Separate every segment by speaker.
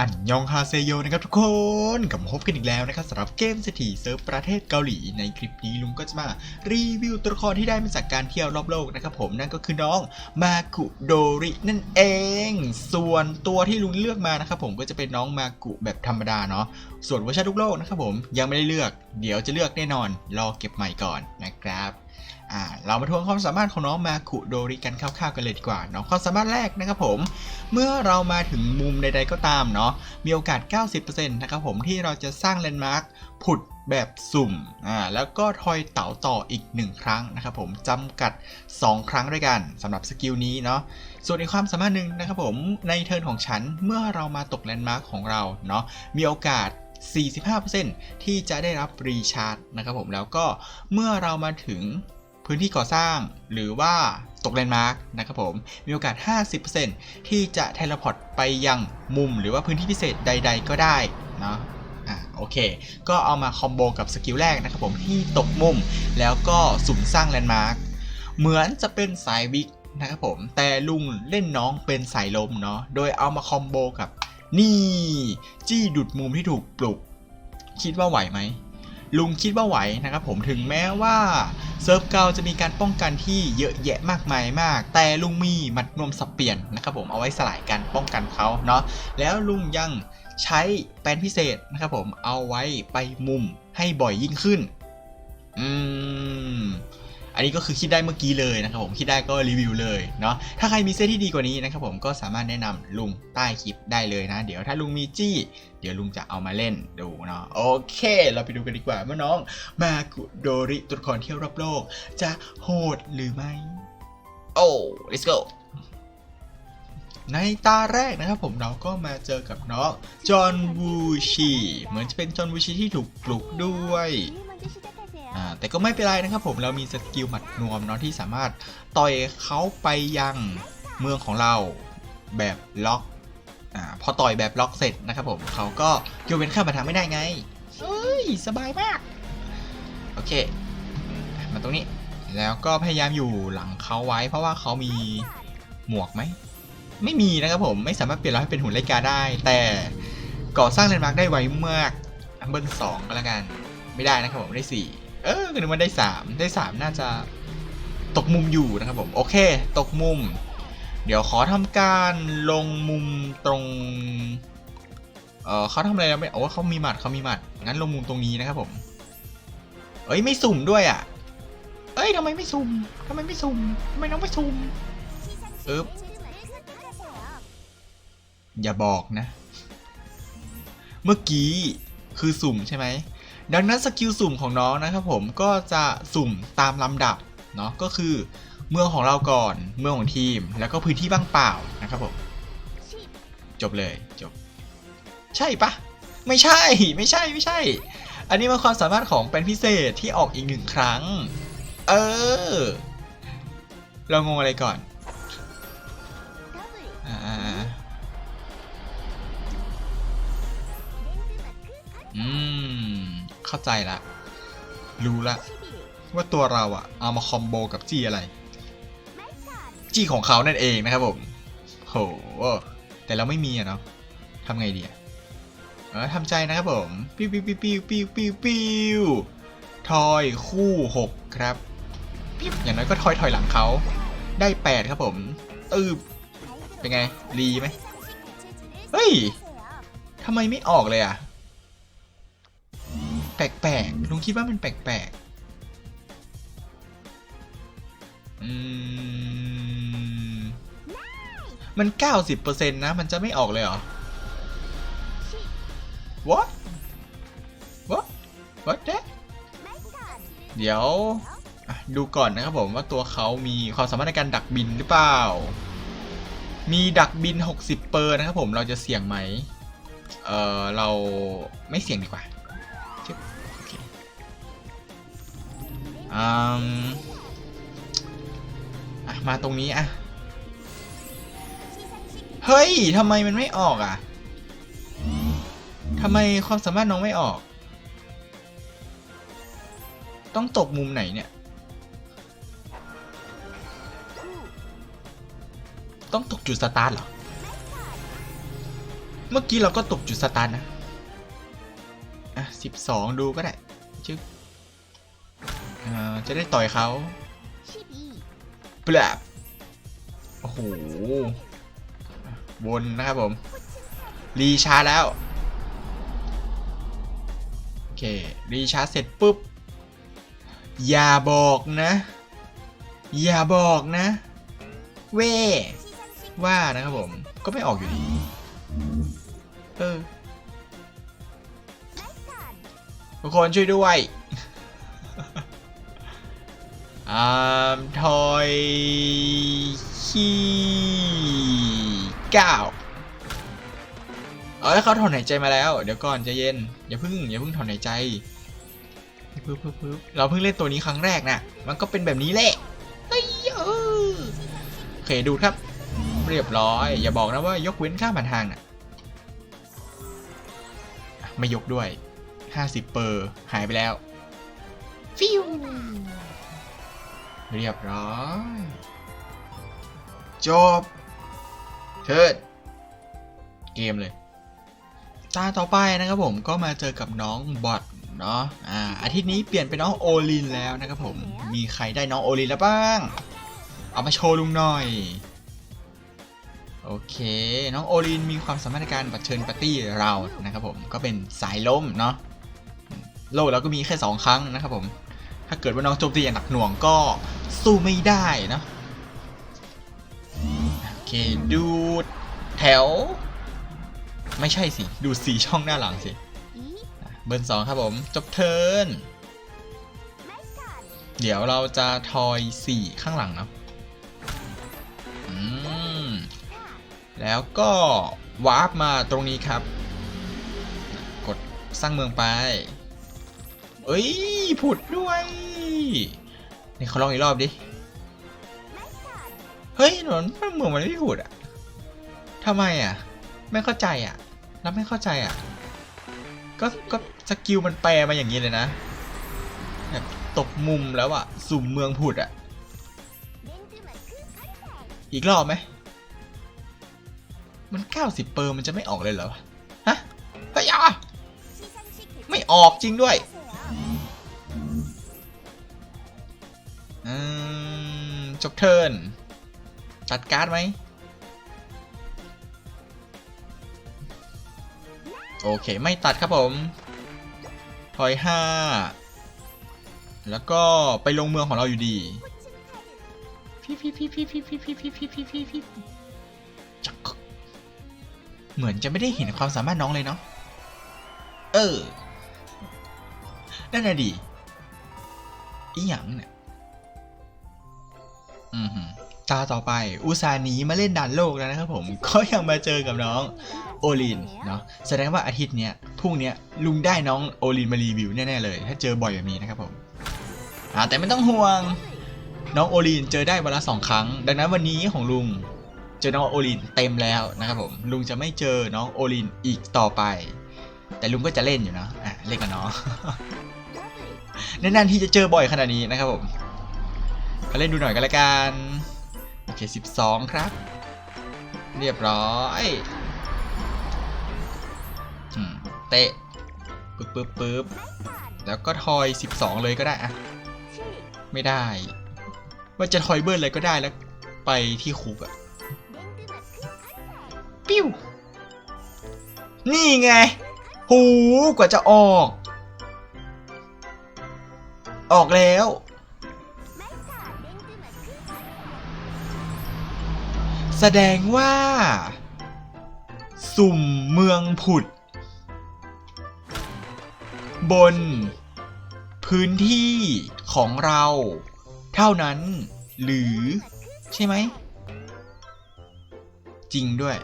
Speaker 1: อันยองฮาเซโยนะครับทุกคนกลับมาพบกันอีกแล้วนะครับสำหรับเกมเศรษฐีเซิร์ฟประเทศเกาหลีในคลิปนี้ลุงก็จะมารีวิวตัวละครที่ได้มาจากการเที่ยวรอบโลกนะครับผมนั่นก็คือน้องมากุโดรินั่นเอง ส่วนตัวที่ลุงเลือกมานะครับผมก็จะเป็นน้องมากุแบบธรรมดาเนาะส่วนเวอร์ชันลูกโลกนะครับผมยังไม่ได้เลือก เดี๋ยวจะเลือกแน่นอนรอเก็บใหม่ก่อนนะครับ อ่าเรามาทวนความสามารถของน้องมากุโดริกันคร่าวๆกันเลยดีกว่าเนาะความสามารถแรกนะครับผม เมื่อเรามาถึงมุมใดๆก็ตามเนาะมีโอกาส 90%นะครับผมที่เราจะสร้างแลนด์มาร์คผุดแบบสุ่มอ่าแล้วก็ทอยเต๋าต่ออีก 1 ครั้งนะครับผมจำกัด 2 ครั้งด้วยกันสำหรับสกิลนี้เนาะส่วนอีกความสามารถหนึ่งนะครับผมในเทิร์นของฉันเมื่อเรามาตกแลนด์มาร์คของเราเนาะมีโอกาส45%ที่จะได้รับรีชาร์จนะครับผมแล้วก็เมื่อเรามาถึง พื้นที่ก่อสร้าง หรือว่าตกแลนด์มาร์คนะครับผม มีโอกาส 50%ที่จะเทเลพอร์ตไปยังมุมหรือว่าพื้นที่พิเศษใด ๆ ก็ได้เนาะอะโอเค ก็เอามาคอมโบกับสกิลแรกนะครับผมที่ตกมุม แล้วก็สุ่มสร้างแลนด์มาร์คเหมือนจะเป็นสายวิกนะครับผม แต่ลุงเล่นน้องเป็นสายลมเนาะ โดยเอามาคอมโบกับ นี่ จี้ดุดมุมที่ถูกปลุก คิดว่าไหวไหม ลุงคิดว่าไหวนะครับผมถึงแม้ว่าเซิร์ฟเกาจะมีการป้องกันที่เยอะแยะมากมายมาก แต่ลุงมีหมัดนวมสับเปลี่ยนนะครับผมเอาไว้สลายการป้องกันเขาเนาะแล้วลุงยังใช้แปนพิเศษนะครับผมเอาไว้ไปมุมให้บ่อยยิ่งขึ้น อืม อันนี้ก็คือคิดได้เมื่อกี้เลยนะครับผมคิดได้ก็รีวิวเลยเนาะถ้าใครมีเซตที่ดีกว่านี้นะครับผมก็สามารถแนะนำลุงใต้คลิปได้เลยนะ เดี๋ยวถ้าลุงมีจี้ เดี๋ยวลุงจะเอามาเล่นดูเนาะโอเค เราไปดูกันดีกว่าว่าน้อง มากุโดริตัวละครเที่ยวรอบโลก จะโหดหรือไม่โอ้ let's go ในตาแรกนะครับผมเราก็มาเจอกับน้องจอห์นวูชีเหมือนจะเป็นจอห์นวูชีที่ถูกปลุกด้วย อ่าแต่ก็ไม่เป็นไรนะครับผมเรามีสกิลหมัดนวมเนาะที่สามารถต่อยเขาไปยังเมืองของเราแบบล็อกอ่าพอต่อยแบบล็อกเสร็จนะครับผมเขาก็โยกเว้นข้ามมาทางไม่ได้ไงเอ้ยสบายมาก โอเค มาตรงนี้แล้วก็พยายามอยู่หลังเขาไว้ เพราะว่าเขามีหมวกไหมไม่มีนะครับผมไม่สามารถเปลี่ยนเราให้เป็นหุ่นไลกาได้ แต่ก่อสร้างแลนด์มาร์กได้ไวมากอันเบิลสองก็แล้วกัน ไม่ได้นะครับผมได้สี่ ออคือมันได้สามได้สามน่าจะตกมุมอยู่นะครับผม โอเค ตกมุม เดี๋ยวขอทำการลงมุมตรงเออเขาทำอะไรแล้วไม่โอ้เขามีหมัดเขามีหมัด งั้นลงมุมตรงนี้นะครับผม เอ้ยไม่สุ่มด้วยอะ เอ้ยทำไมไม่สุ่มทำไมไม่สุ่มทำไมน้องไม่สุ่มเอ๊บอย่าบอกนะ เมื่อกี้คือสุ่มใช่ไหม ดังนั้นสกิลสุ่มของน้องนะครับผมก็จะสุ่มตามลำดับเนาะก็คือ เมืองของเราก่อนเมืองของทีม แล้วก็พื้นที่ว่างเปล่านะครับผมจบเลยจบ ใช่ปะไม่ใช่ไม่ใช่ไม่ใช่ อันนี้มันความสามารถของเป็นพิเศษที่ออกอีกหนึ่งครั้ง เออ เรางงอะไรก่อนอ่าอืม เข้าใจละ รู้ละ ว่าตัวเราอะเอามาคอมโบกับจี้อะไร จี้ของเขานั่นเองนะครับผมโหแต่เราไม่มีอะเนาะทำไงดีอะเออทำใจนะครับผมปิ้วปิ้วปิ้วปิ้วปิ้วปิ้วปิ้วทอยคู่หกครับ อย่างน้อยก็ทอยถอยหลังเขา ได้แปดครับผมตืบเป็นไงรีไหมเฮ้ยทำไมไม่ออกเลยอะ แปลกๆลุงคิดว่ามันแปลกๆอืมมัน 90%นะ มันจะไม่ออกเลยเหรอ what what what that เดี๋ยวดูก่อนนะครับผมว่าตัวเขามีความสามารถในการดักบินหรือเปล่า มีดักบิน 60 เปอร์นะครับผมเราจะเสี่ยงไหม เออเราไม่เสี่ยงดีกว่า อืมอะมาตรงนี้อะ เฮ้ยทำไมมันไม่ออกอะทำไมความสามารถน้องไม่ออก ต้องตกมุมไหนเนี่ย ต้องตกจุดสตาร์ทเหรอ เมื่อกี้เราก็ตกจุดสตาร์ทนะ อะสิบสองดูก็ได้ จะได้ต่อยเขา
Speaker 2: 12
Speaker 1: ปลาบโอ้โหวนนะครับผม รีชาร์จแล้ว โอเค รีชาร์จเสร็จปุ๊บ อย่าบอกนะ อย่าบอกนะ เว่ว่านะครับผม ก็ไม่ออกอยู่ดี เออ ทุกคนช่วยด้วย อ่าทอยขี้เก้าเอ้ยเขาถอนหายใจมาแล้ว เดี๋ยวก่อนใจเย็น อย่าเพิ่งอย่าเพิ่งถอนหายใจปึ๊บปึ๊บปึ๊บเราเพิ่งเล่นตัวนี้ครั้งแรกนะมันก็เป็นแบบนี้แหละเฮ้ยเออโอเคดูครับ เรียบร้อย อย่าบอกนะว่ายกเว้นข้ามผ่านทางนะอะไม่ยกด้วย 50 เปอร์ หายไปแล้ว ฟิว เรียบร้อย จบ เทิดเกมเลย ตาต่อไปนะครับผมก็มาเจอกับน้องบอทเนาะอ่าอาทิตย์นี้เปลี่ยนเป็นน้องโอลินแล้วนะครับผมมีใครได้น้องโอลินแล้วบ้าง เอามาโชว์ลุงหน่อย โอเค น้องโอลินมีความสามารถในการบัดเชิญปาร์ตี้เรานะครับผมก็เป็นสายล้มเนาะโลกแล้วก็มีแค่ 2 ครั้งนะครับผม ถ้าเกิดว่าน้องโจมตีอย่างหนักหน่วงก็สู้ไม่ได้นะโอเคดูแถว ไม่ใช่สิ ดูสีช่องหน้าหลังสิเบิร์สองครับผม จบเทิร์นเดี๋ยวเราจะทอยสี่ข้างหลังเนาะแล้วก็วาร์ปมาตรงนี้ครับ กดสร้างเมืองไป เอ้ยผุดด้วยนี่เขาลองอีกรอบดิ เฮ้ยหนอนเมืองมันไม่ผุดอะทำไมอะไม่เข้าใจอะแล้วไม่เข้าใจอะก็ก็สกิลมันแปลมาอย่างนี้เลยนะแบบตกมุมแล้วอะสุ่มเมืองผุดอะอีกรอบไหมมัน 90 เปอร์มันจะไม่ออกเลยเหรอ ฮะพยาไม่ออกจริงด้วย จบเทิร์นตัดการ์ดไหมโอเค ไม่ตัดครับผม ถอย 5 แล้วก็ไปลงเมืองของเราอยู่ดี พี่พี่พี่พี่พี่พี่พี่พี่พี่พี่พี่พี่จักเหมือนจะไม่ได้เห็นความสามารถน้องเลยเนาะ เออ นั่นน่ะดีอีหยังเนี่ย ตาต่อไปอุตสานีมาเล่นด่านโลกแล้วนะครับผมก็ยังมาเจอกับน้องโอลินเนาะแสดงว่าอาทิตย์เนี้ยพรุ่งเนี้ยลุงได้น้องโอลินมารีวิวแน่ๆเลย ถ้าเจอบ่อยแบบนี้นะครับผมอ่าแต่ไม่ต้องห่วง น้องโอลินเจอได้วันละสองครั้ง ดังนั้นวันนี้ของลุงเจอน้องโอลินเต็มแล้วนะครับผมลุงจะไม่เจอน้องโอลินอีกต่อไป แต่ลุงก็จะเล่นอยู่นะอะเล่นกับน้องนานๆที่จะเจอบ่อยขนาดนี้นะครับผม ก็เล่นดูหน่อยก็แล้วกัน โอเค 12 ครับ เรียบร้อยอเตะปึ๊บปึ๊บปึ๊บแล้วก็ทอย 12 เลยก็ได้อะไม่ได้ ว่าจะทอยเบิร์นอะไรก็ได้แล้ว ไปที่คุกอะปิ้ว นี่ไง หูกว่าจะออก ออกแล้ว แสดงว่า สุ่มเมืองผุด บน พื้นที่ของเรา เท่านั้น หรือ ใช่ไหม จริงด้วย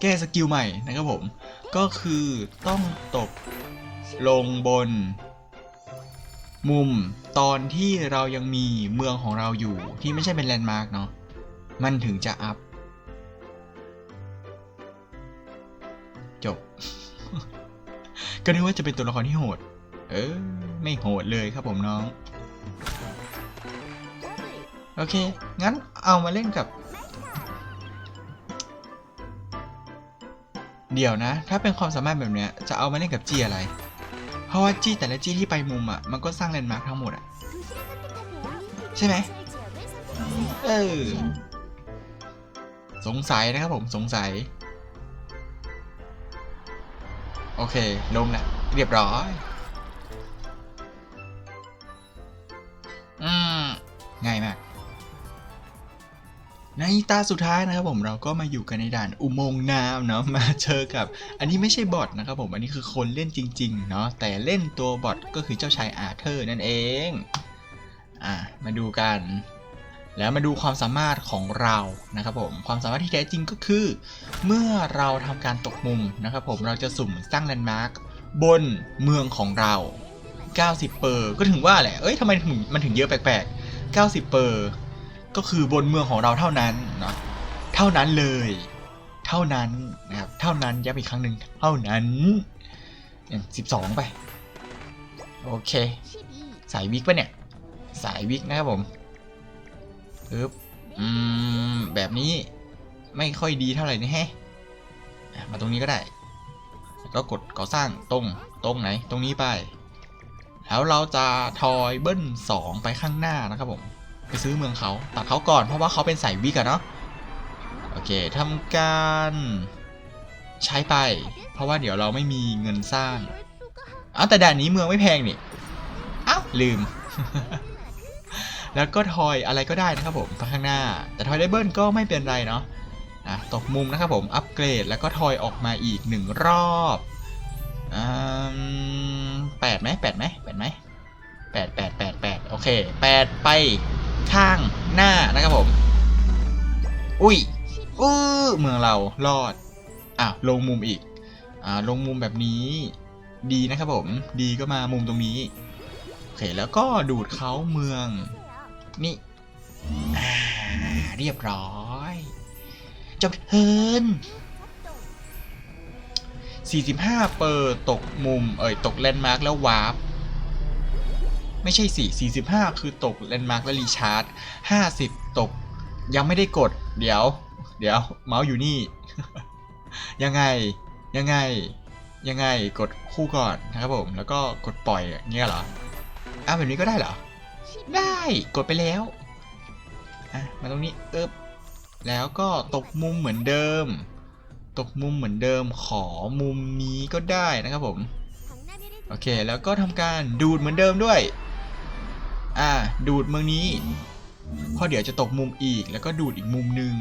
Speaker 1: แก้สกิลใหม่นะครับผม ก็คือต้องตบลงบน มุมตอนที่เรายังมีเมืองของเราอยู่ที่ไม่ใช่เป็นแลนด์มาร์กเนาะมันถึงจะอัพ จบ ก็นึกว่าจะเป็นตัวละครที่โหด เออ ไม่โหดเลยครับผมน้อง โอเค งั้นเอามาเล่นกับ เดี๋ยวนะ ถ้าเป็นความสามารถแบบเนี้ย จะเอามาเล่นกับจีอะไร ราะว่าจี้แต่ละจี้ที่ไปมุมอะ มันก็สร้างแลนด์มาร์คทั้งหมดอะ ใช่ไหมเออ สงสัยนะครับผมสงสัย โอเคลงล้วเรียบร้อย อืม ง่ายมาก ในตาสุดท้ายนะครับผมเราก็มาอยู่กันในด่านอุโมงค์น้ำเนาะมาเจอกับ อันนี้ไม่ใช่บอทนะครับผมอันนี้คือคนเล่นจริงๆเนาะแต่เล่นตัวบอทก็คือเจ้าชายอาเธอร์นั่นเองอะมาดูกัน แล้วมาดูความสามารถของเรานะครับผมความสามารถที่แท้จริงก็คือ เมื่อเราทำการตกมุมนะครับผมเราจะสุ่มสร้างแลนด์มาร์คบนเมืองของเรา 90 เปอร์ก็ถึงว่าแหละเอ้ยทำไมมันถึงเยอะแปลกๆ 90 เปอร์ ก็คือบนเมืองของเราเท่านั้นเนาะเท่านั้นเลย เท่านั้นนะครับเท่านั้นย้ำอีกครั้งหนึ่งเท่านั้นอย่าง12ไป โอเค สายวิกปะเนี่ย สายวิกนะครับผมปึ๊บอืมแบบนี้ไม่ค่อยดีเท่าไหร่นี่แฮะมาตรงนี้ก็ได้ ก็กดก่อสร้างตรงตรงไหน ตรงนี้ไป แล้วเราจะทอยเบิ้ลสองไปข้างหน้านะครับผม ซื้อเมืองเขาตัดเขาก่อนเพราะว่าเขาเป็นสายวิกอะเนาะโอเคทำการใช้ไป เพราะว่าเดี๋ยวเราไม่มีเงินสร้างอ้าวแต่ด่านนี้เมืองไม่แพงนี่อ้าวลืม แล้วก็ทอยอะไรก็ได้นะครับผมไปข้างหน้า แต่ทอยไดเบิลก็ไม่เป็นไรเนาะอะตกมุมนะครับผมอัปเกรดแล้วก็ทอยออกมาอีกหนึ่งรอบอแปดไหมแปดไหมแปดไหมแปดแปดแปดแปดโอเคแปดไป ข้างหน้านะครับผม อุ้ยอื้อเมืองเรารอดอะลงมุมอีกอ่าลงมุมแบบนี้ ดีนะครับผม ดีก็มามุมตรงนี้โอเคแล้วก็ดูดเขาเมือง นี่อ่าเรียบร้อยจบเทิน45 เปอร์ตกมุม เอ่ย ตกแลนด์มาร์กแล้ววาร์ป ไม่ใช่สิ45 คือตกแลนด์มาร์กแล้วรีชาร์จ 50 ตก ยังไม่ได้กด เดี๋ยว เดี๋ยว เมาส์อยู่นี่ ยังไง ยังไง ยังไง กดคู่ก่อนนะครับผม แล้วก็กดปล่อยเงี้ยเหรอ อ้าวแบบนี้ก็ได้เหรอ ได้ กดไปแล้ว อะ มาตรงนี้เอ๊บแล้วก็ตกมุมเหมือนเดิม ตกมุมเหมือนเดิม ขอมุมนี้ก็ได้นะครับผม โอเค แล้วก็ทำการดูดเหมือนเดิมด้วย อ่า ดูดเมืองนี้พราะเดี๋ยวจะตกมุมอีกแล้วก็ดูดอีกมุมหนึ่ง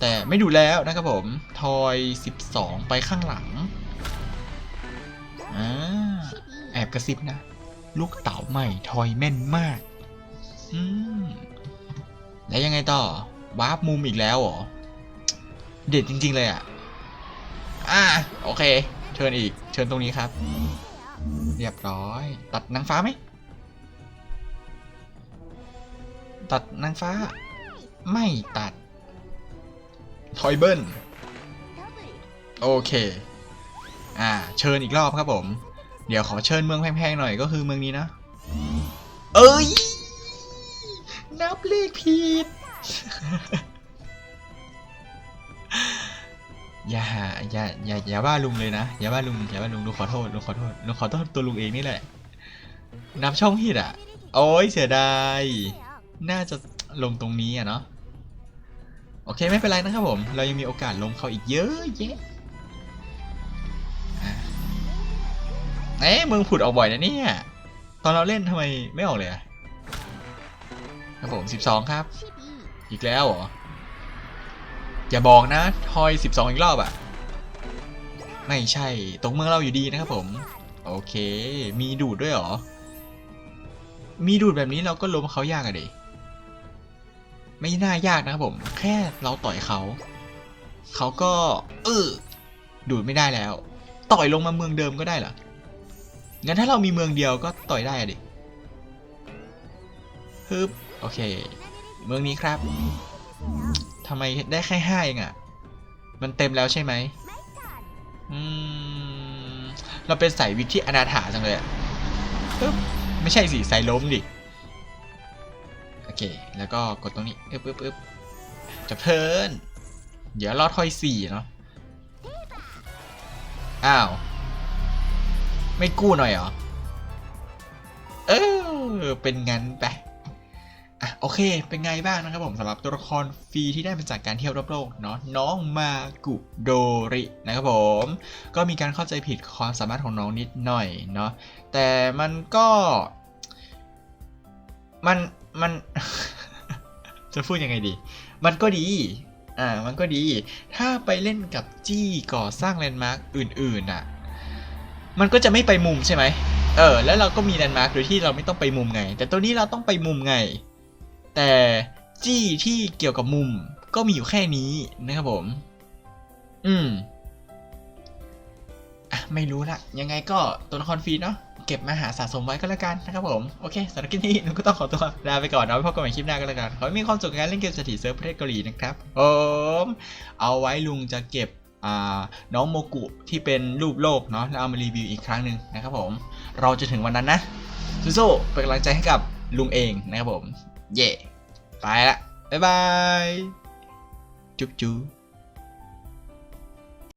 Speaker 1: แต่ไม่ดูแล้วนะครับผม ทอย 12 ไปข้างหลังอ่าแอบกระซิบนะ ลูกเต๋าใหม่ทอยแม่นมากอืมแล้วยังไงต่อวาร์ปมุมอีกแล้วเหรอ เด็ดจริง ๆ เลยอะ อ่าโอเค เชิญอีก เชิญตรงนี้ครับ เรียบร้อย ตัดนางฟ้าไหม ตัดนางฟ้า ไม่ตัด ทอยเบิลโอเค อ่า เชิญอีกรอบครับผม เดี๋ยวขอเชิญเมืองแพงๆหน่อยก็คือเมืองนี้นะ เอ้ย นับเลขผิด อย่าอย่าอย่าอย่าว่าลุงเลยนะ อย่าว่าลุงอย่าว่าลุงลุงขอโทษลุงขอโทษลุงขอโทษตัวลุงเองนี่แหละ นับช่องผิดอะ โอ้ยเสียดาย น่าจะลงตรงนี้อะเนาะโอเคไม่เป็นไรนะครับผม เรายังมีโอกาสลงเขาอีกเยอะแยะเอ๊ะมึงผุดออกบ่อยนะเนี่ย ตอนเราเล่นทำไมไม่ออกเลยอะครับผม 12 ครับ อีกแล้วเหรอ อย่าบอกนะทอย 12 อีกรอบอะไม่ใช่ ตรงเมืองเราอยู่ดีนะครับผม โอเค มีดูดด้วยเหรอ มีดูดแบบนี้เราก็ล้มเขายากอะดิ ไม่น่ายากนะครับผม แค่เราต่อยเขา เขาก็เออดูดไม่ได้แล้ว ต่อยลงมาเมืองเดิมก็ได้เหรอ งั้นถ้าเรามีเมืองเดียวก็ต่อยได้อะดิฮึบโอเค เมืองนี้ครับทำไมได้แค่ห้าเองอะ่ะ มันเต็มแล้วใช่ไหมอืม เราเป็นสายวิกที่อนาถาจังเลยอะปึ๊บไม่ใช่สิสายล้มดิ โอเค แล้วก็กดตรงนี้ปึ๊บปึ๊บปึ๊บจบเทินเดี๋ยวรอทอยสี่เนาะ อ้าว ไม่กู้หน่อยเหรอ เออ เป็นงั้นไปอะโอเค เป็นไงบ้างนะครับผมสำหรับตัวละครฟรีที่ได้มาจากการเที่ยวรอบโลกเนาะน้องมากุโดรินะครับผม ก็มีการเข้าใจผิดความสามารถของน้องนิดหน่อยเนาะแต่มันก็ มัน มัน จะพูดยังไงดี มันก็ดี อ่า มันก็ดี ถ้าไปเล่นกับจี้ก่อสร้างแลนด์มาร์กอื่นๆอะ มันก็จะไม่ไปมุมใช่ไหม เออ แล้วเราก็มีแลนด์มาร์กโดยที่เราไม่ต้องไปมุมไง แต่ตัวนี้เราต้องไปมุมไง แต่จี้ที่เกี่ยวกับมุมก็มีอยู่แค่นี้นะครับผม อืม อะ ไม่รู้ละ ยังไงก็ตัวละครฟรีเนาะ เก็บมาหาสะสมไว้ก็แล้วกันนะครับผมโอเคสำหรับคลิปนี้หนูก็ต้องขอตัวลาไปก่อนนะไว้พบกันใหม่คลิปหน้าก็แล้วกันขอให้มีความสุขกับการเล่นเกมสถิติเซิร์ฟประเทศเกาหลีนะครับผมเอาไว้ลุงจะเก็บน้องโมกุที่เป็นรูปโลกเนาะแล้วเอามารีวิวอีกครั้งหนึ่งนะครับผมเราจะถึงวันนั้นนะสู้ๆเป็นกำลังใจให้กับลุงเองนะครับผม เย่ไปละบ๊ายบายจุ๊บจุ๊บ